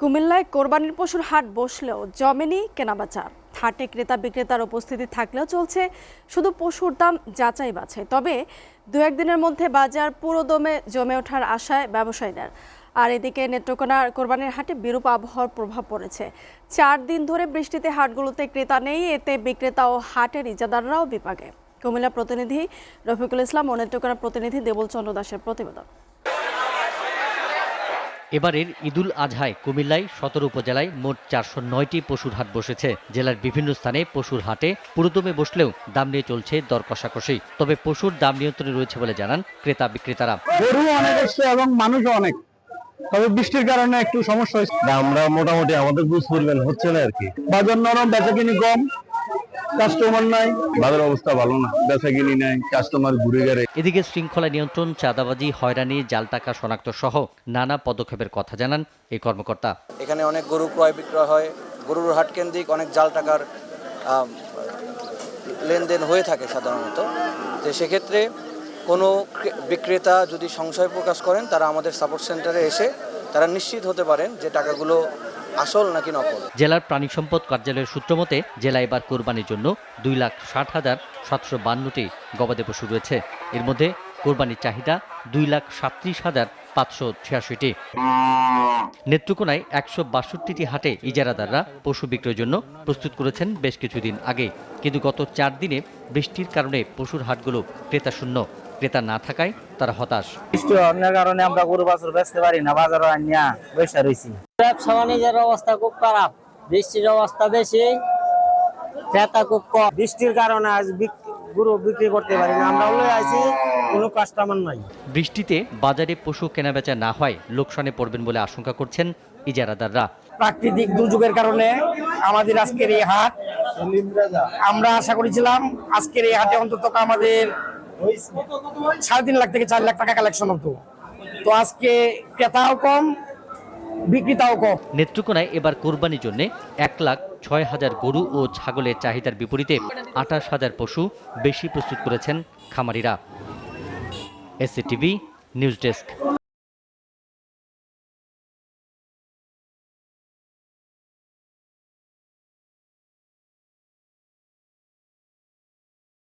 কুমিল্লায় কোরবানির পশুর হাট বসলেও জমেনি কেনাবেচা হাটে ক্রেতা বিক্রেতার উপস্থিতি থাকলেও চলছে শুধু পশুর দাম যাচাই বাছাই। তবে দু, একদিনের মধ্যে বাজার পুরোদমে জমে ওঠার আশায় ব্যবসায়ীদের। আর এদিকে নেত্রকোনার কোরবানির হাটে বিরূপ আবহাওয়ার প্রভাব পড়েছে। চার দিন ধরে বৃষ্টিতে হাটগুলোতে ক্রেতা নেই, এতে বিক্রেতা ও হাটের ইজাদাররাও বিপাকে। কুমিল্লা প্রতিনিধি রফিকুল ইসলাম ও নেত্রকোনা প্রতিনিধি দেবল চন্দ্র দাসের প্রতিবেদন। এবারের ঈদুল আজহায় কুমিল্লায় সদর উপজেলায় মোট চারশো নয়টি পশুর হাট বসেছে। জেলার বিভিন্ন স্থানে পশুর হাটে পুরোদমে বসলেও দাম নিয়ে চলছে দর কষাকষি। তবে পশুর দাম নিয়ন্ত্রণে রয়েছে বলে জানান ক্রেতা বিক্রেতারা। গরু অনেক এসছে এবং মানুষও অনেক। তবে বৃষ্টির কারণে একটু সমস্যা হয়েছে। আমরা মোটামুটি আমাদের বুঝ পরিমাণ হচ্ছে না আর কি। বাজার নরম বেচা কিনি কম। কাস্টমার নাই। বাজার অবস্থা ভালো না বেচা কিনি নাই কাস্টমার ঘুরে গেলে এদিকে শৃঙ্খলা নিয়ন্ত্রণ চাঁদাবাজি হয়রানি জাল টাকা শনাক্ত সহ নানা পদক্ষেপের কথা জানান এই কর্মকর্তা। এখানে অনেক গরু ক্রয় বিক্রয় হয় গরুর হাট কেন্দ্রিক অনেক জাল টাকার লেনদেন হয়ে থাকে সাধারণত। তো সেক্ষেত্রে কোনো বিক্রেতা যদি সংশয় প্রকাশ করেন তারা আমাদের সাপোর্ট সেন্টারে এসে তারা নিশ্চিত হতে পারেন যে টাকাগুলো আসল নাকি নকল? জেলার প্রাণী সম্পদ কার্যালয়ের সূত্র মতে, জেলায় এবার কোরবানির জন্য দুই লাখ ষাট হাজার সাতশো বান্নটি গবাদি পশু রয়েছে। এর মধ্যে কোরবানির চাহিদা দুই লাখ সাতত্রিশ হাজার পাঁচশো ছিয়াশিটি। নেত্রকোনায় একশো বাষট্টিটি হাটে ইজারাদাররা পশু বিক্রয়ের জন্য প্রস্তুত করেছেন বেশ কিছুদিন আগে। কিন্তু গত চার দিনে বৃষ্টির কারণে পশুর হাটগুলো ক্রেতা শূন্য ক্রেতা না থাকায় তারা হতাশ। বৃষ্টি অন্যের কারণে আমরা গরু বাছুর বেচতে পারি না বাজার আনিয়া বসে রয়েছি ব্যবসা বাণিজ্যের অবস্থা খুব খারাপ বৃষ্টির অবস্থা বেশি ক্রেতা খুব কম। বৃষ্টির কারণে আজ গরু বিক্রি করতে পারি না আমরা লয়ে আছি কোনো কাস্টমার নাই। বৃষ্টিতে বাজারে পশু কেনাবেচা না হয় লোকসানে পড়বেন বলে আশঙ্কা করছেন ইজারাদাররা। প্রাকৃতিক দুর্যোগের কারণে আমাদের আজকের এই হাট আমরা আশা করেছিলাম আজকের এই হাটে অন্তত আমাদের সাড়ে তিন লাখ থেকে চার লাখ টাকা কালেকশন হতো। তো আজকে ক্রেতাও কম, বিক্রেতাও কম। নেত্রকোনায় এবার কোরবানির জন্য এক লাখ ছয় হাজার গরু ও ছাগলের চাহিদার বিপরীতে আঠাশ হাজার পশু বেশি প্রস্তুত করেছেন খামারিরা। এসসিটিভি নিউজ ডেস্ক